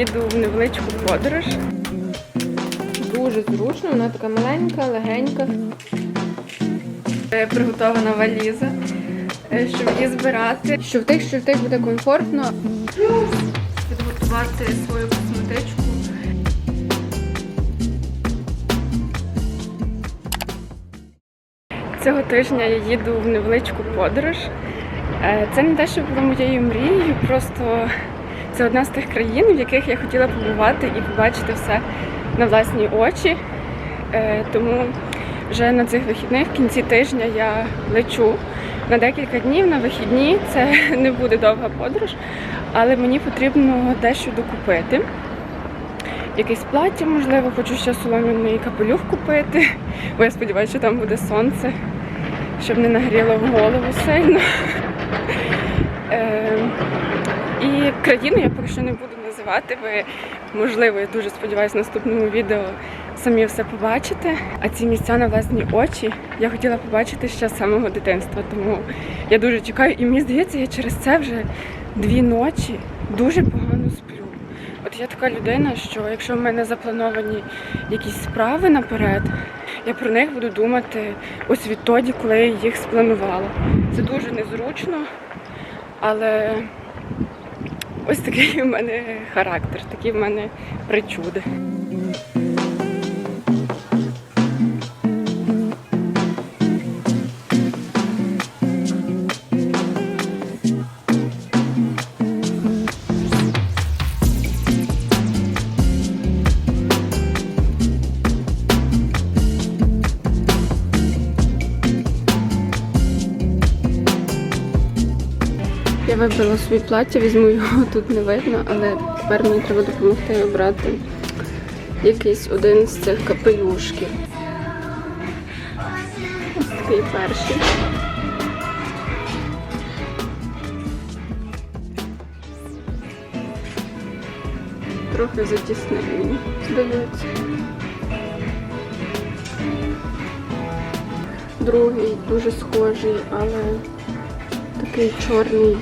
їду в невеличку подорож. Дуже зручно, вона така маленька, легенька. Е, Приготована валіза, е, щоб її збирати. Що в тих, що в тих буде комфортно. Підготувати свою косметичку. Цього тижня я їду в невеличку подорож. Е, Це не те, що було моєю мрією, просто це одна з тих країн, в яких я хотіла побувати і побачити все на власні очі. Е, Тому вже на цих вихідних в кінці тижня я лечу на декілька днів на вихідні. Це не буде довга подорож, але мені потрібно дещо докупити. Якесь плаття, можливо, хочу ще солом'яний капелюх купити, бо я сподіваюся, що там буде сонце, щоб не нагріло в голову сильно. І країну я поки що не буду називати. Ви, можливо, я дуже сподіваюся, в наступному відео самі все побачите. А ці місця на власні очі я хотіла побачити ще з самого дитинства. Тому я дуже чекаю, і мені здається, я через це вже дві ночі дуже погано сплю. От я така людина, що якщо в мене заплановані якісь справи наперед, я про них буду думати ось відтоді, коли я їх спланувала. Це дуже незручно, але ось такий в мене характер, такі в мене причуди. Вибрала собі плаття, візьму його тут не видно, але тепер мені треба допомогти обрати якийсь один з цих капелюшків. Ось такий перший. Трохи затісний мені, здається. Другий дуже схожий, але такий чорний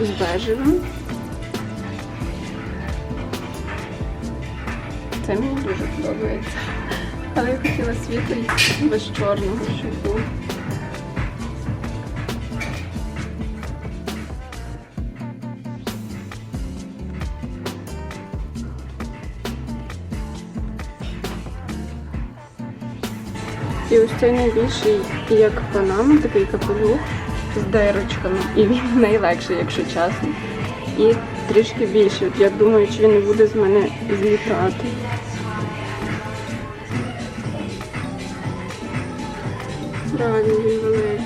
з бежевим. Це мені дуже подобається. Але я хотіла світлий без чорного, щоб. І ось цей найбільший, як панама, такий капелюх з дирочками. І він найлегший, якщо чесно. І трішки більший. Я думаю, чи він буде з мене злітати. Реально він великий.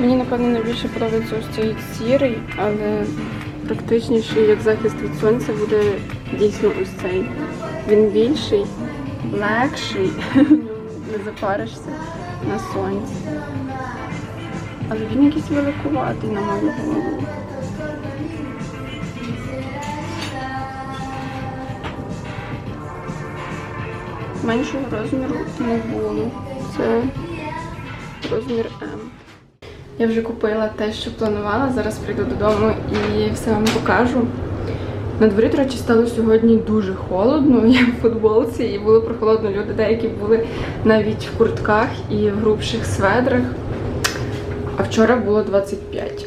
Мені, напевно, найбільше подобається ось цей сірий, але практичніший як захист від сонця буде дійсно ось цей. Він більший, легший, не запаришся на сонці. Але він якийсь великуватий на мою голову. Меншого розміру не було. Це розмір М. Я вже купила те, що планувала. Зараз прийду додому і все вам покажу. На дворі, до речі, стало сьогодні дуже холодно. Я в футболці і було прохолодно. Люди деякі були навіть в куртках і в грубших сведрах. А вчора було 25.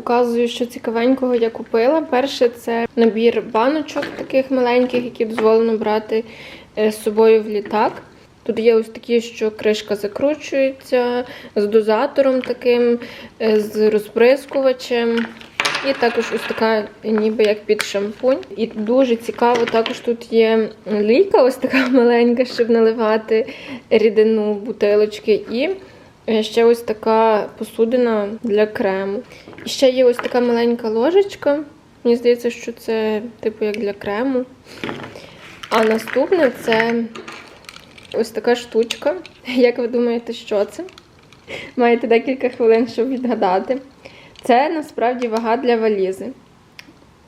показую, що цікавенького я купила. Перше це набір баночок таких маленьких, які дозволено брати е, з собою в літак. Тут є ось такі, що кришка закручується з дозатором таким, е, з розприскувачем. І також ось така, ніби як під шампунь. І дуже цікаво, також тут є лійка, ось така маленька, щоб наливати рідину бутилочки. І ще ось така посудина для крему. І ще є ось така маленька ложечка. Мені здається, що це типу як для крему. А наступне це ось така штучка. Як ви думаєте, що це? Маєте декілька хвилин, щоб відгадати. Це насправді вага для валізи.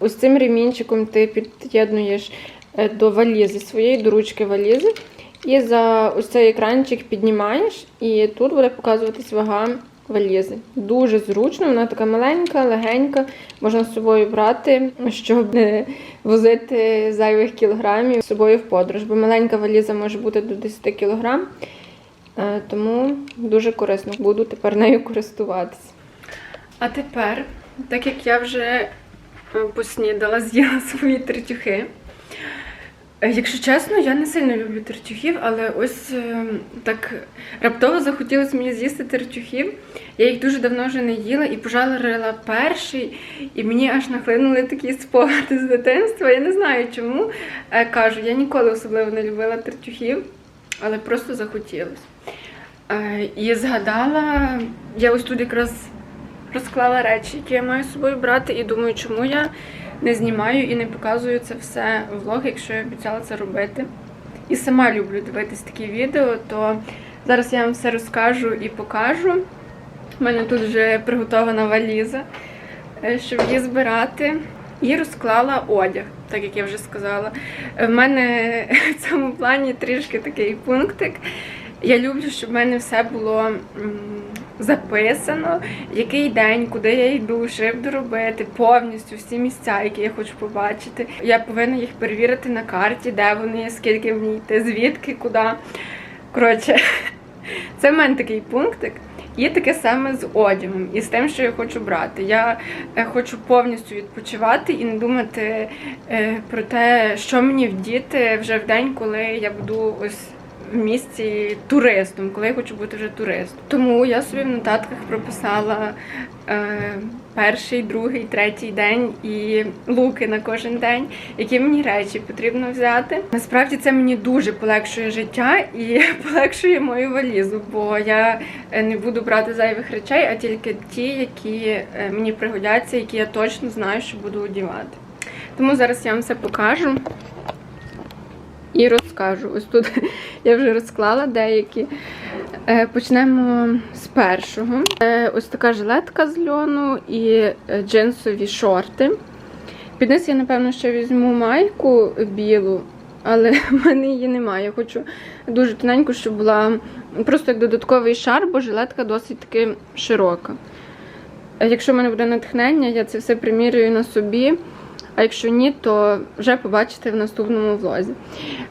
Ось цим ремінчиком ти під'єднуєш е, до валізи своєї, до ручки валізи. І за ось цей екранчик піднімаєш, і тут буде показуватись вага валізи. Дуже зручно, вона така маленька, легенька, можна з собою брати, щоб не возити зайвих кілограмів з собою в подорож. Бо маленька валіза може бути до 10 кілограм, е, тому дуже корисно буду тепер нею користуватися. А тепер, так як я вже е, поснідала, з'їла свої тертюхи. Е, Якщо чесно, я не сильно люблю тертюхів, але ось е, так раптово захотілося мені з'їсти тертюхів. Я їх дуже давно вже не їла і пожарила перший, і мені аж нахлинули такі спогади з дитинства. Я не знаю чому. Е, Кажу, я ніколи особливо не любила тертюхів, але просто захотілося. І згадала, я ось тут якраз розклала речі, які я маю з собою брати, і думаю, чому я не знімаю і не показую це все влог, якщо я обіцяла це робити. І сама люблю дивитись такі відео, то зараз я вам все розкажу і покажу. У мене тут вже приготована валіза, е, щоб її збирати. І розклала одяг, так як я вже сказала. В мене в цьому плані трішки такий пунктик. Я люблю, щоб в мене все було записано, який день, куди я йду, що я буду робити, повністю всі місця, які я хочу побачити. Я повинна їх перевірити на карті, де вони, скільки мені йти, звідки, куди. Коротше, це в мене такий пунктик. І таке саме з одягом і з тим, що я хочу брати. Я е, хочу повністю відпочивати і не думати е, про те, що мені вдіти вже в день, коли я буду ось в місті туристом, коли я хочу бути вже туристом. Тому я собі в нотатках прописала е, перший, другий, третій день і луки на кожен день, які мені речі потрібно взяти. Насправді це мені дуже полегшує життя і полегшує мою валізу, бо я е, не буду брати зайвих речей, а тільки ті, які е, мені пригодяться, які я точно знаю, що буду одягати. Тому зараз я вам все покажу і розкажу. Ось тут я вже розклала деякі. Е, Почнемо з першого. Е, Ось така жилетка з льону і е, джинсові шорти. Під низ я, напевно, ще візьму майку білу, але в мене її немає. Я хочу дуже тоненьку, щоб була просто як додатковий шар, бо жилетка досить таки широка. Якщо в мене буде натхнення, я це все примірюю на собі. А якщо ні, то вже побачите в наступному влозі.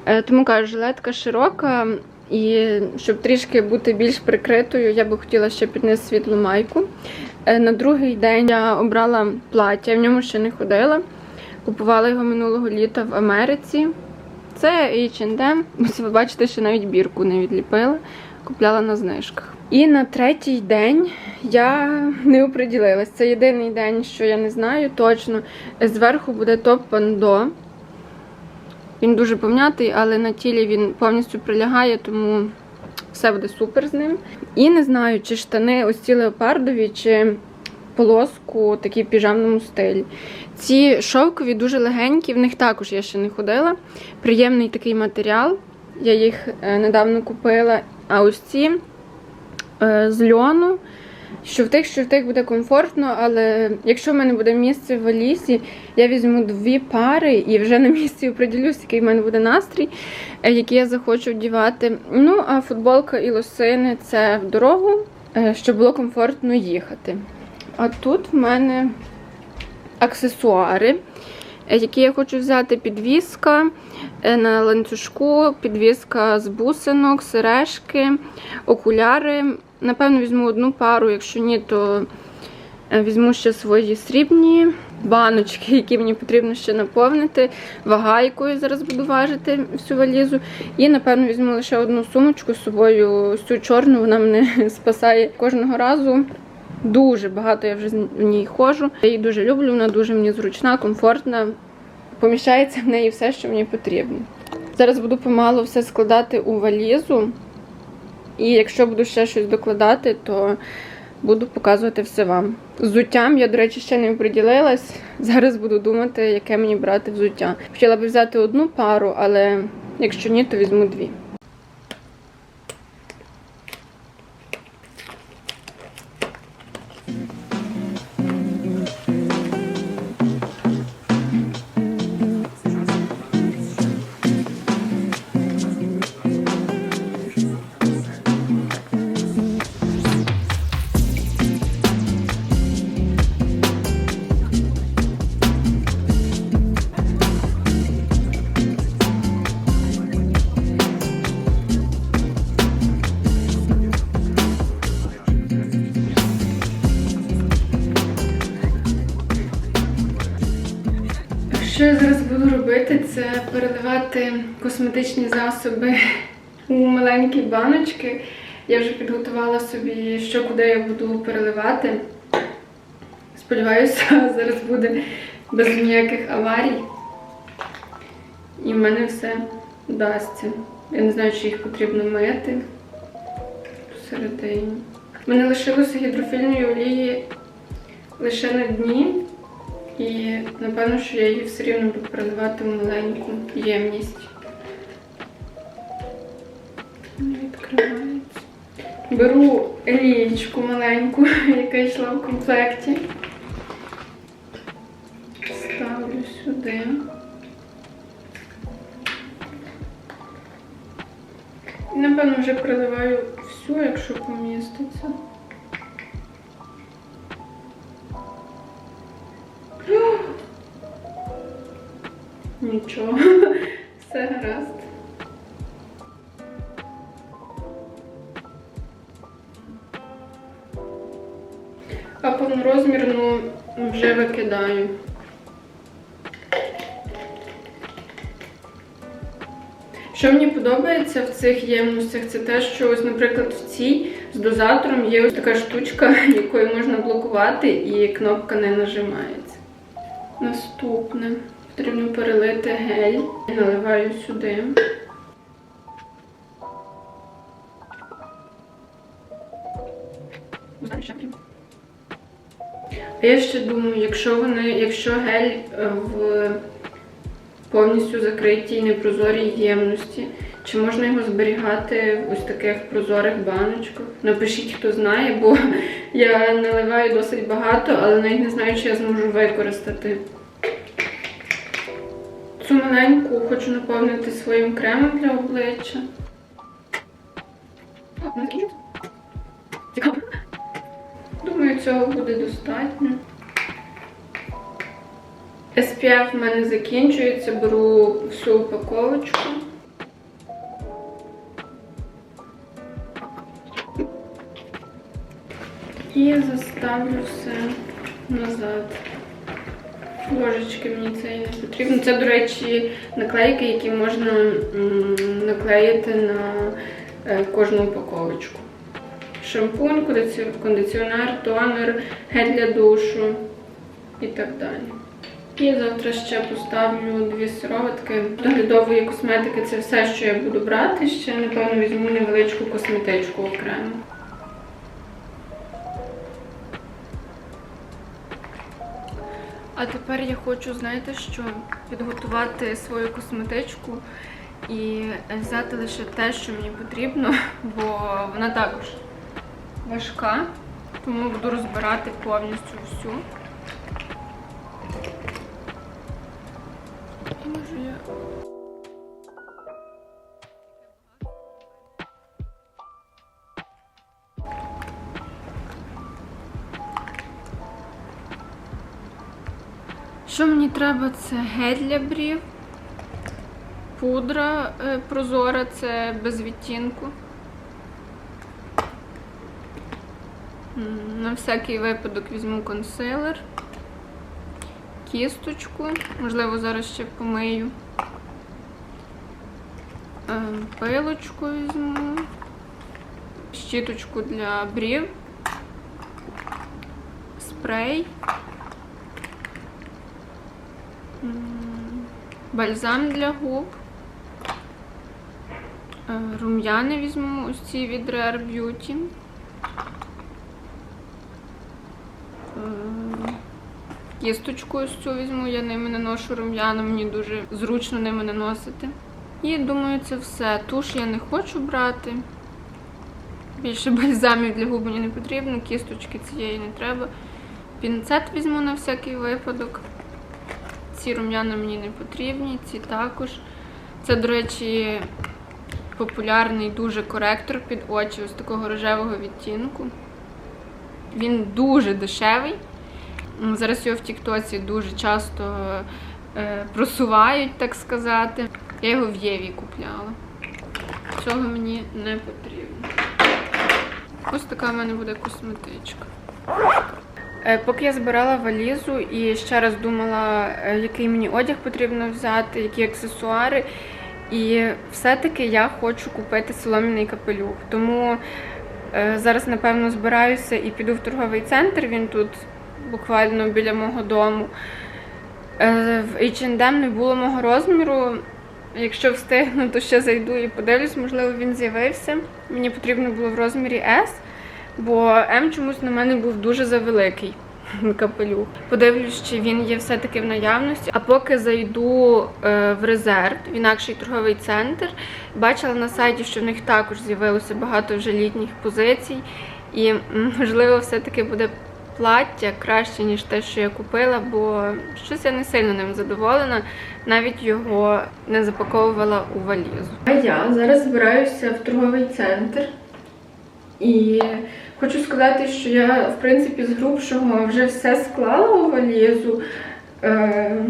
Е, Тому кажу, жилетка широка, і щоб трішки бути більш прикритою, я би хотіла ще піднести світлу майку. Е, На другий день я обрала плаття, в ньому ще не ходила. Купувала його минулого літа в Америці. Це H&M. Ось ви бачите, що навіть бірку не відліпила. Купляла на знижках. І на третій день я не оприділилась. Це єдиний день, що я не знаю точно. Зверху буде топ пандо. Він дуже пом'ятий, але на тілі він повністю прилягає, тому все буде супер з ним. І не знаю, чи штани ось ці леопардові, чи полоску такі в піжамному стилі. Ці шовкові дуже легенькі, в них також я ще не ходила. Приємний такий матеріал. Я їх е, недавно купила. А ось ці е, з льону. Що в тих, що в тих буде комфортно, але якщо в мене буде місце в валізі, я візьму дві пари і вже на місці оприділюсь, який в мене буде настрій, е, який я захочу вдівати. Ну, а футболка і лосини це в дорогу, е, щоб було комфортно їхати. А тут в мене аксесуари, які я хочу взяти підвіска е, на ланцюжку, підвіска з бусинок, сережки, окуляри. Напевно, візьму одну пару, якщо ні, то Е, Візьму ще свої срібні баночки, які мені потрібно ще наповнити. Вага, якою зараз буду важити всю валізу. І, напевно, візьму лише одну сумочку з собою, цю чорну, вона мене спасає кожного разу. Дуже багато я вже в ній ходжу. Я її дуже люблю, вона дуже мені зручна, комфортна. Поміщається в неї все, що мені потрібно. Зараз буду помалу все складати у валізу. І якщо буду ще щось докладати, то буду показувати все вам. Взуттям я, до речі, ще не приділилась. Зараз буду думати, яке мені брати взуття. Хотіла б взяти одну пару, але якщо ні, то візьму дві. Що я зараз буду робити, це переливати косметичні засоби у маленькі баночки. Я вже підготувала собі, що куди я буду переливати. Сподіваюся, зараз буде без ніяких аварій. І в мене все вдасться. Я не знаю, чи їх потрібно мити посередині. Мене лишилося гідрофільної олії лише на дні. І напевно, що я її все рівно буду переливати в маленьку ємність. Не відкривається. Беру лієчку маленьку, яка йшла в комплекті. Ставлю сюди. І, напевно, вже приливаю всю, якщо поміститься. Нічого, все гаразд. А повнорозмірну вже викидаю. Що мені подобається в цих ємностях, це те, що ось, наприклад, в цій з дозатором є ось така штучка, якою можна блокувати, і кнопка не нажимається. Наступне. Потрібно перелити гель. Наливаю сюди. А я ще думаю, якщо вони, якщо гель е, в повністю закритій непрозорій ємності, чи можна його зберігати в ось таких прозорих баночках? Напишіть, хто знає, бо я наливаю досить багато, але навіть не знаю, чи я зможу використати. Цю маленьку хочу наповнити своїм кремом для обличчя. Думаю, цього буде достатньо. SPF в мене закінчується, беру всю упаковочку. І заставлю все назад. Божечки, мені це і не потрібно. Це, до речі, наклейки, які можна наклеїти на е, кожну упаковочку. Шампунь, кондиціонер, тонер, гель для душу і так далі. І завтра ще поставлю дві сироватки. Доглядової косметики це все, що я буду брати. Ще, напевно, візьму невеличку косметичку окремо. А тепер я хочу, знаєте що, підготувати свою косметичку і взяти лише те, що мені потрібно, бо вона також важка, тому буду розбирати повністю всю. Може я. Що мені треба? Це гель для брів, пудра е, прозора, це без відтінку. На всякий випадок візьму консилер, кісточку, можливо, зараз ще помию. Е, Пилочку візьму, щіточку для брів, спрей, бальзам для губ. Е, Рум'яни візьму ось ці від Rare Beauty. Е, Кісточку ось цю візьму, я ними не ношу рум'яна, мені дуже зручно ними наносити. І думаю, це все. Туш я не хочу брати. Більше бальзамів для губ мені не потрібно, кісточки цієї не треба. Пінцет візьму на всякий випадок. Ці рум'яна мені не потрібні, ці також. Це, до речі, популярний дуже коректор під очі, ось такого рожевого відтінку. Він дуже дешевий. Зараз його в Тіктоці дуже часто е, просувають, так сказати. Я його в Єві купляла. Цього мені не потрібно. Ось така в мене буде косметичка. Е, Поки я збирала валізу і ще раз думала, е, який мені одяг потрібно взяти, які аксесуари. І все-таки я хочу купити солом'яний капелюх. Тому е, зараз, напевно, збираюся і піду в торговий центр. Він тут буквально біля мого дому. В H&M не було мого розміру. Якщо встигну, то ще зайду і подивлюсь, можливо, він з'явився. Мені потрібно було в розмірі S, бо М чомусь на мене був дуже завеликий капелюх. Подивлюсь, чи він є все-таки в наявності. А поки зайду е, в резерв, в інакший торговий центр, бачила на сайті, що в них також з'явилося багато вже літніх позицій. І можливо, все-таки буде плаття краще, ніж те, що я купила, бо щось я не сильно ним задоволена. Навіть його не запаковувала у валізу. А я зараз збираюся в торговий центр. І хочу сказати, що я, в принципі, з грубшого вже все склала у валізу. Е,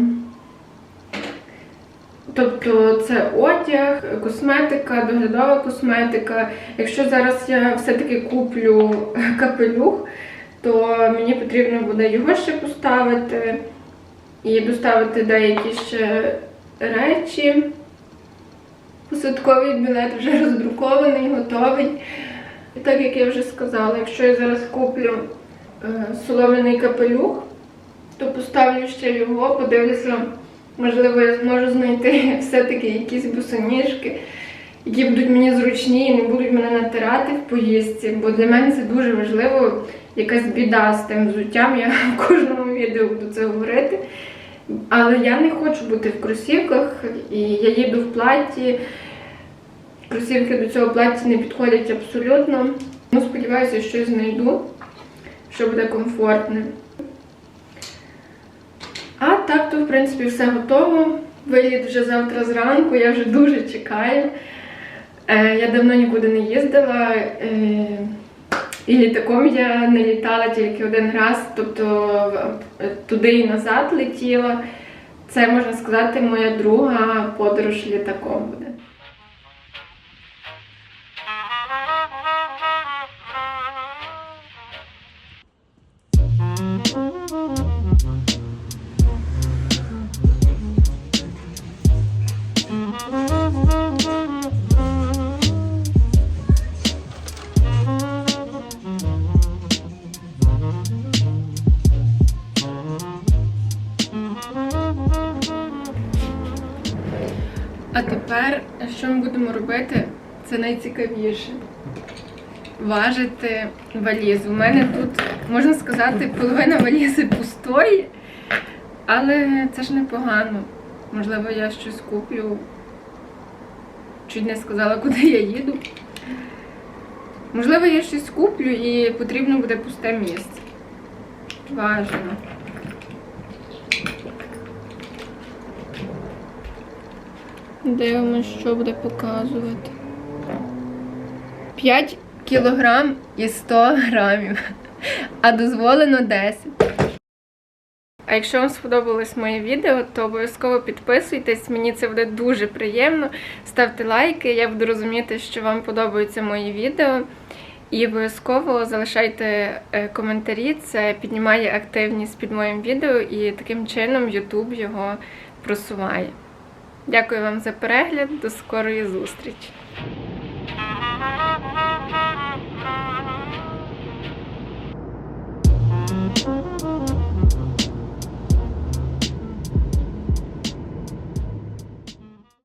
Тобто це одяг, косметика, доглядова косметика. Якщо зараз я все-таки куплю капелюх, то мені потрібно буде його ще поставити і доставити деякі ще речі. Посадковий білет вже роздрукований, готовий. І так як я вже сказала, якщо я зараз куплю е, солом'яний капелюх, то поставлю ще його, подивлюся, можливо, я зможу знайти все-таки якісь босоніжки, які будуть мені зручні і не будуть мене натирати в поїздці, бо для мене це дуже важливо, якась біда з тим взуттям. Я в кожному відео буду це говорити. Але я не хочу бути в кросівках, і я їду в платі. Кросівки до цього плаття не підходять абсолютно. Ну, сподіваюся, щось знайду, що буде комфортне. А так, то, в принципі, все готово. Виліт вже завтра зранку, я вже дуже чекаю. Е, я давно нікуди не їздила. Е, і літаком я не літала тільки один раз, тобто е, туди і назад летіла. Це, можна сказати, моя друга подорож літаком А тепер, що ми будемо робити, це найцікавіше. Важити валізу. У мене тут, можна сказати, половина валізи пустої, але це ж непогано. Можливо, я щось куплю. Чуть не сказала, куди я їду. Можливо, я щось куплю і потрібно буде пусте місце. Важно. Дивимось, що буде показувати. 5 кілограм і 100 грамів, а дозволено 10. А якщо вам сподобалось моє відео, то обов'язково підписуйтесь, мені це буде дуже приємно. Ставте лайки, я буду розуміти, що вам подобаються мої відео. І обов'язково залишайте е, коментарі, це піднімає активність під моїм відео і таким чином YouTube його просуває. Дякую вам за перегляд. До скорої зустрічі!